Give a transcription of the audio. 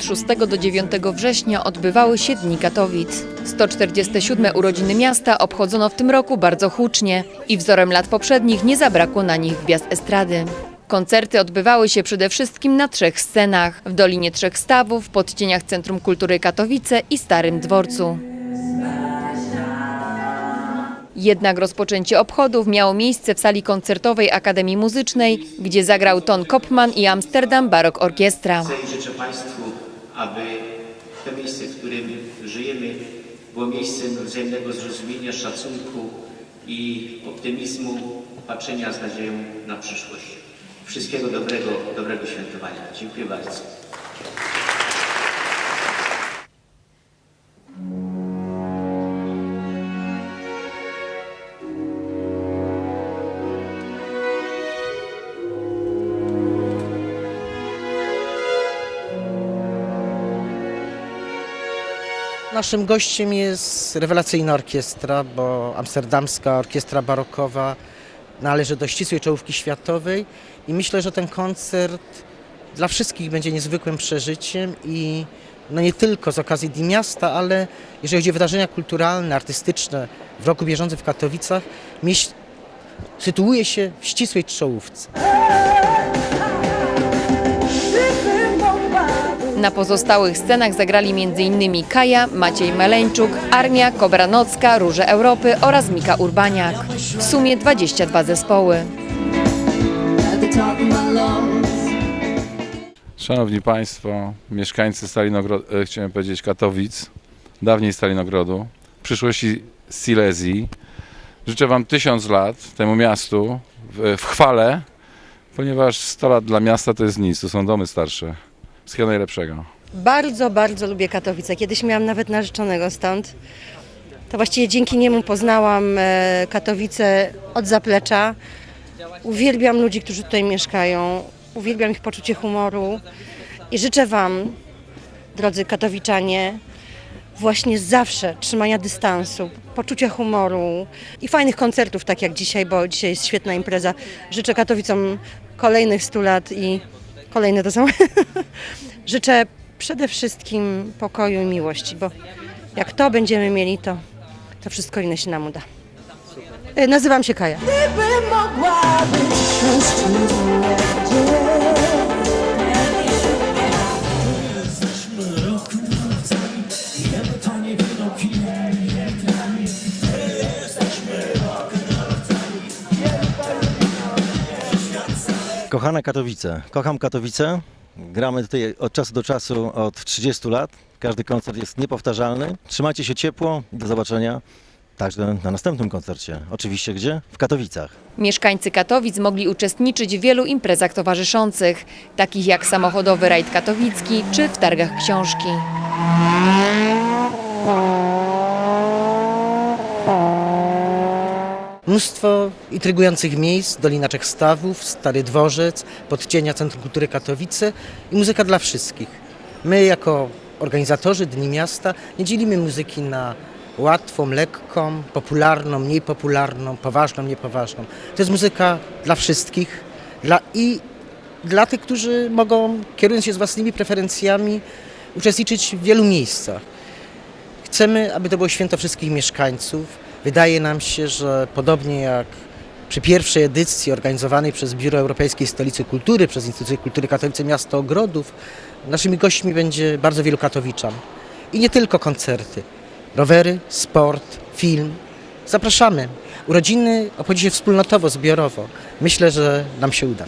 od 6 do 9 września odbywały się Dni Katowic. 147 urodziny miasta obchodzono w tym roku bardzo hucznie i wzorem lat poprzednich nie zabrakło na nich gwiazd estrady. Koncerty odbywały się przede wszystkim na trzech scenach. W Dolinie Trzech Stawów, pod cieniach Centrum Kultury Katowice i Starym Dworcu. Jednak rozpoczęcie obchodów miało miejsce w sali koncertowej Akademii Muzycznej, gdzie zagrał Ton Kopman i Amsterdam Barok Orkiestra. Chcę życzę Państwu, aby to miejsce, w którym żyjemy, było miejscem wzajemnego zrozumienia, szacunku i optymizmu, patrzenia z nadzieją na przyszłość. Wszystkiego dobrego, dobrego świętowania. Dziękuję bardzo. Naszym gościem jest rewelacyjna orkiestra, bo amsterdamska orkiestra barokowa należy do ścisłej czołówki światowej i myślę, że ten koncert dla wszystkich będzie niezwykłym przeżyciem i no nie tylko z okazji Dni Miasta, ale jeżeli chodzi o wydarzenia kulturalne, artystyczne w roku bieżącym w Katowicach, sytuuje się w ścisłej czołówce. Na pozostałych scenach zagrali m.in. Kaja, Maciej Meleńczuk, Armia, Kobra Nocka, Róże Europy oraz Mika Urbaniak. W sumie 22 zespoły. Szanowni Państwo, mieszkańcy Stalinogrodu, e, chciałem powiedzieć Katowic, dawniej Stalinogrodu, przyszłości Silesii. Życzę Wam tysiąc lat temu miastu w, w chwale, ponieważ 100 lat dla miasta to jest nic, to są domy starsze. Wszystkiego najlepszego. Bardzo, bardzo lubię Katowice. Kiedyś miałam nawet narzeczonego stąd. To właściwie dzięki niemu poznałam e, Katowice od zaplecza. Uwielbiam ludzi, którzy tutaj mieszkają. Uwielbiam ich poczucie humoru. I życzę Wam, drodzy katowiczanie, właśnie zawsze trzymania dystansu, poczucia humoru i fajnych koncertów, tak jak dzisiaj, bo dzisiaj jest świetna impreza. Życzę Katowicom kolejnych 100 lat i kolejne to są. Życzę przede wszystkim pokoju i miłości, bo jak to będziemy mieli, to, to wszystko inne się nam uda. E, Nazywam się Kaja. Mogła być Kochane Katowice. Kocham Katowice. Gramy tutaj od czasu do czasu od 30 lat. Każdy koncert jest niepowtarzalny. Trzymajcie się ciepło i do zobaczenia także na następnym koncercie. Oczywiście gdzie? W Katowicach. Mieszkańcy Katowic mogli uczestniczyć w wielu imprezach towarzyszących, takich jak samochodowy rajd katowicki czy w targach książki. Mnóstwo intrygujących miejsc, Dolina Trzech Stawów, Stary Dworzec, Podcienia Centrum Kultury Katowice i muzyka dla wszystkich. My jako organizatorzy Dni Miasta nie dzielimy muzyki na łatwą, lekką, popularną, mniej popularną, poważną, niepoważną. To jest muzyka dla wszystkich dla, i dla tych, którzy mogą, kierując się z własnymi preferencjami, uczestniczyć w wielu miejscach. Chcemy, aby to było święto wszystkich mieszkańców. Wydaje nam się, że podobnie jak przy pierwszej edycji organizowanej przez Biuro Europejskiej Stolicy Kultury, przez Instytucję Kultury Katowice Miasto Ogrodów, naszymi gośćmi będzie bardzo wielu katowiczan. I nie tylko koncerty. Rowery, sport, film. Zapraszamy. Urodziny obchodzi się wspólnotowo, zbiorowo. Myślę, że nam się uda.